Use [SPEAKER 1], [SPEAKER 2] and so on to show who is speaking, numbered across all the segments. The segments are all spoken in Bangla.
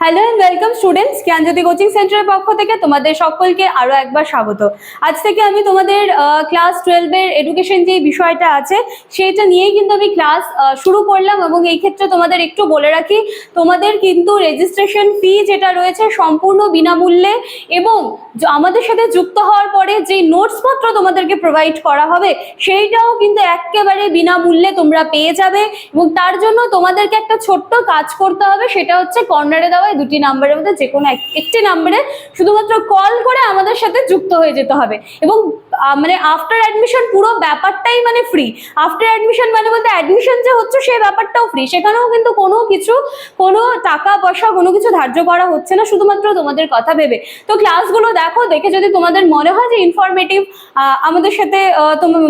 [SPEAKER 1] Hello and welcome students Gyanjyoti coaching সেন্টারের পক্ষ থেকে তোমাদের সকলকে আরও একবার স্বাগত। আজ থেকে আমি তোমাদের ক্লাস টুয়েলভের এডুকেশন যে বিষয়টা আছে সেটা নিয়েই কিন্তু আমি ক্লাস শুরু করলাম এবং এই ক্ষেত্রে তোমাদের একটু বলে রাখি, তোমাদের কিন্তু রেজিস্ট্রেশন ফি যেটা রয়েছে সম্পূর্ণ বিনামূল্যে এবং আমাদের সাথে যুক্ত হওয়ার পরে যে নোটসপত্র তোমাদেরকে প্রোভাইড করা হবে, সেইটাও কিন্তু একেবারে বিনামূল্যে তোমরা পেয়ে যাবে এবং তার জন্য তোমাদেরকে একটা ছোট্ট কাজ করতে হবে, সেটা হচ্ছে কর্নারে দেওয়া এই দুটি নাম্বারের মধ্যে যে কোনো একটি নাম্বারে শুধুমাত্র কল করে আমাদের সাথে যুক্ত হয়ে যেতে হবে। এবং মানে আফটার অ্যাডমিশন পুরো ব্যাপারটাই মানে ফ্রি আফটার অ্যাডমিশন মানে বলতে অ্যাডমিশন যে হচ্ছে সেই ব্যাপারটাও ফ্রি সেখানেও কিন্তু কোনো কিছু, কোনো টাকা পয়সা, কোনো কিছু ধার্য করা হচ্ছে না, শুধুমাত্র তোমাদের কথা ভেবে। তো ক্লাসগুলো দেখো, দেখে যদি তোমাদের মনে হয় যে ইনফরমেটিভ আমাদের সাথে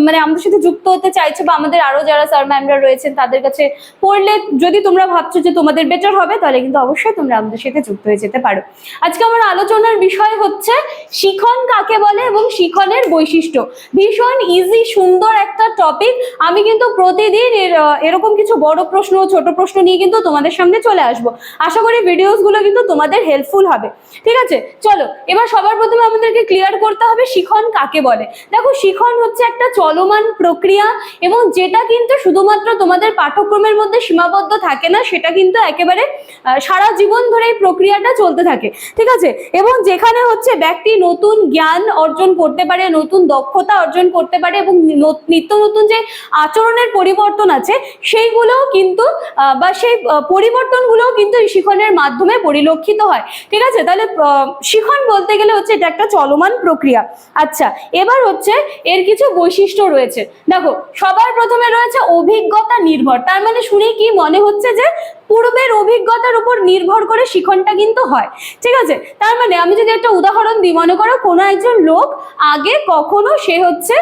[SPEAKER 1] মানে আমাদের সাথে যুক্ত হতে চাইছো বা আমাদের আরও যারা স্যার ম্যামরা রয়েছেন, তাদের কাছে পড়লে যদি তোমরা ভাবছ যে তোমাদের বেটার হবে, তাহলে কিন্তু অবশ্যই তোমরা আমাদের সাথে যুক্ত হয়ে যেতে পারো। আজকে আমার আলোচনার বিষয় হচ্ছে শিখন কাকে বলে এবং শিখনের বৈশিষ্ট্য। ভীষণ ইজি সুন্দর একটা টপিক আমি কিন্তু প্রতিদিন এরকম কিছু বড় প্রশ্ন, ছোট প্রশ্ন নিয়ে কিন্তু তোমাদের সামনে চলে আসব। আশা করি ভিডিওসগুলো কিন্তু তোমাদের হেল্পফুল হবে। ঠিক আছে? চলো, এবার সবার প্রথমে আমাদেরকে ক্লিয়ার করতে হবে শিখন কাকে বলে। দেখো, শিখন হচ্ছে একটা চলমান প্রক্রিয়া এবং যেটা কিন্তু শুধুমাত্র তোমাদের পাঠ্যক্রমের মধ্যে সীমাবদ্ধ থাকে না, সেটা কিন্তু একেবারে সারা জীবন ধরে এই প্রক্রিয়াটা চলতে থাকে, ঠিক আছে? এবং যেখানে হচ্ছে ব্যক্তি নতুন জ্ঞান অর্জন করতে পারে, নতুন দক্ষতা অর্জন করতে পারে এবং নিত্য নতুন যে আচরণের পরিবর্তন আছে, সেইগুলোও কিন্তু বা সেই পরিবর্তনগুলোও কিন্তু শিখনের মাধ্যমে পরিলক্ষিত হয়, ঠিক আছে? তাহলে শিখন বলতে গেলে হচ্ছে এটা একটা চলমান প্রক্রিয়া। আচ্ছা এবার হচ্ছে এর কিছু বৈশিষ্ট্য রয়েছে। দেখো, সবার প্রথমে রয়েছে অভিজ্ঞতা নির্ভর, তার মানে শুনে কি মনে হচ্ছে যে পূর্বের অভিজ্ঞতার উপর নির্ভর করে শিখনটা কিন্তু হয়। ঠিক আছে? তার মানে আমি যদি একটা উদাহরণ দিই, মনে করো কোনো একজন লোক আগে কখনো সে হচ্ছে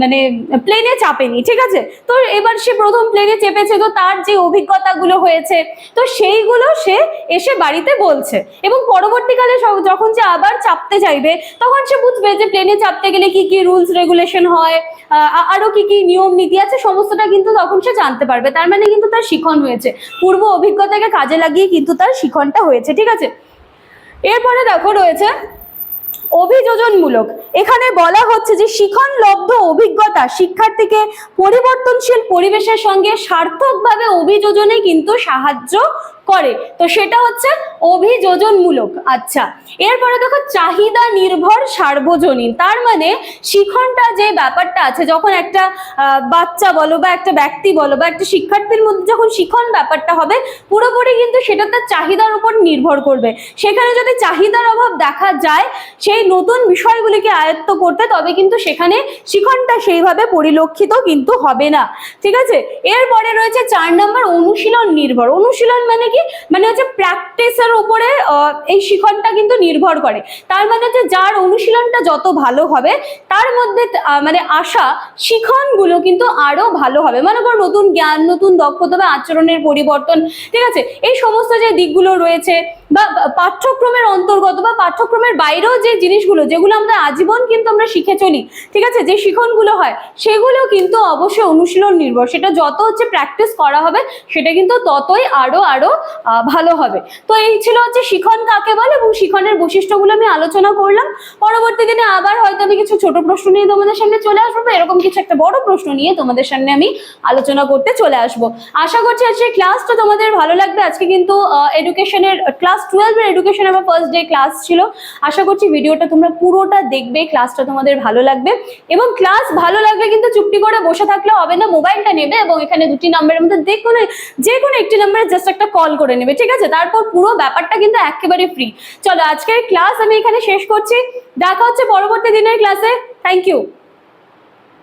[SPEAKER 1] মানে প্লেনে চাপেনি, ঠিক আছে? তো এবার সে প্রথম প্লেনে চেপেছে, তো তার যে অভিজ্ঞতাগুলো হয়েছে, তো সেইগুলো সে এসে বাড়িতে বলছে। এবং পরবর্তীকালে যখন সে আবার চাপতে চাইবে, তখন সে বুঝবে যে প্লেনে চাপতে গেলে কি কি রুলস রেগুলেশন হয় আরও কি কি নিয়ম, নীতি আছে, সমস্তটা কিন্তু তখন সে জানতে পারবে। তার মানে কিন্তু তার শিখন হয়েছে পূর্ব অভিজ্ঞতাকে কাজে লাগিয়ে কিন্তু তার শিখনটা হয়েছে ঠিক আছে? এরপরে দেখো রয়েছে অভিযোজনমূলক। এখানে বলা হচ্ছে যে শিখন লব্ধ অভিজ্ঞতা শিক্ষার্থীকে পরিবর্তনশীল পরিবেশের সঙ্গে সার্থকভাবে অভিযোজনে কিন্তু সাহায্য করে। তো সেটা হচ্ছে অভিযোজনমূলক। আচ্ছা এরপরে দেখো চাহিদা নির্ভর সার্বজনীন। তার মানে শিখনটা যে ব্যাপারটা আছে, যখন একটা বাচ্চা বলো বা একটা ব্যক্তি বলো বা একটা শিক্ষার্থীর মধ্যে যখন শিখন ব্যাপারটা হবে, পুরোপুরি কিন্তু সেটা তার চাহিদার উপর নির্ভর করবে। সেখানে যদি চাহিদার অভাব দেখা যায়, সেই নতুন বিষয়গুলিকে আয়ত্ত করতে তবে কিন্তু সেখানে শিখনটা সেইভাবে পরিলক্ষিত কিন্তু হবে না। ঠিক আছে? এরপরে রয়েছে চার নম্বর অনুশীলন নির্ভর। অনুশীলন মানে কি? মানে হচ্ছে প্র্যাকটিসের উপরে এই শিখনটা কিন্তু নির্ভর করে। তার মানে হচ্ছে যার অনুশীলনটা যত ভালো হবে, তার মধ্যে মানে আশা শিখনগুলো কিন্তু আরও ভালো হবে। মানে করো নতুন জ্ঞান, নতুন দক্ষতা বা আচরণের পরিবর্তন, ঠিক আছে? এই সমস্ত যে দিকগুলো রয়েছে বা পাঠ্যক্রমের অন্তর্গত বা পাঠ্যক্রমের বাইরেও যে জিনিসগুলো যেগুলো আমরা আজীবন কিন্তু আমরা শিখে চলি ঠিক আছে? যে শিখনগুলো হয় সেগুলো কিন্তু অবশ্যই অনুশীলন নির্ভর। সেটা যত হচ্ছে প্র্যাকটিস করা হবে সেটা কিন্তু ততই আরও আরও আহ, ভালো হবে। তো এই ছিল হচ্ছে শিখন কাকে বলে এবং শিখনের বৈশিষ্ট্যগুলো আমি আলোচনা করলাম। পরবর্তী দিনে আবার হয়তো আমি কিছু ছোট প্রশ্ন নিয়ে তোমাদের সামনে চলে আসব বা এরকম কিছু একটা বড় প্রশ্ন নিয়ে তোমাদের সামনে আমি আলোচনা করতে চলে আসব। আশা করছি আজকে ক্লাসটা তোমাদের ভালো লাগবে। আজকে কিন্তু এডুকেশনের ক্লাস টুয়েলভের এডুকেশন আমার ফার্স্ট ডে ক্লাস ছিল। আশা করছি ভিডিওটা তোমরা পুরোটা দেখবে ক্লাসটা তোমাদের ভালো লাগবে। এবং ক্লাস ভালো লাগবে কিন্তু চুপটি করে বসে থাকলে হবে না মোবাইলটা নেবে এবং এখানে দুটি নাম্বারের মধ্যে যে কোনো যে কোনো একটি নাম্বারে জাস্ট একটা কল করে নেবে, ঠিক আছে? তারপর পুরো ব্যাপারটা কিন্তু একেবারে ফ্রি চলো, আজকের ক্লাস আমি এখানে শেষ করছি। দেখা হচ্ছে পরবর্তী দিনের ক্লাসে থ্যাংক ইউ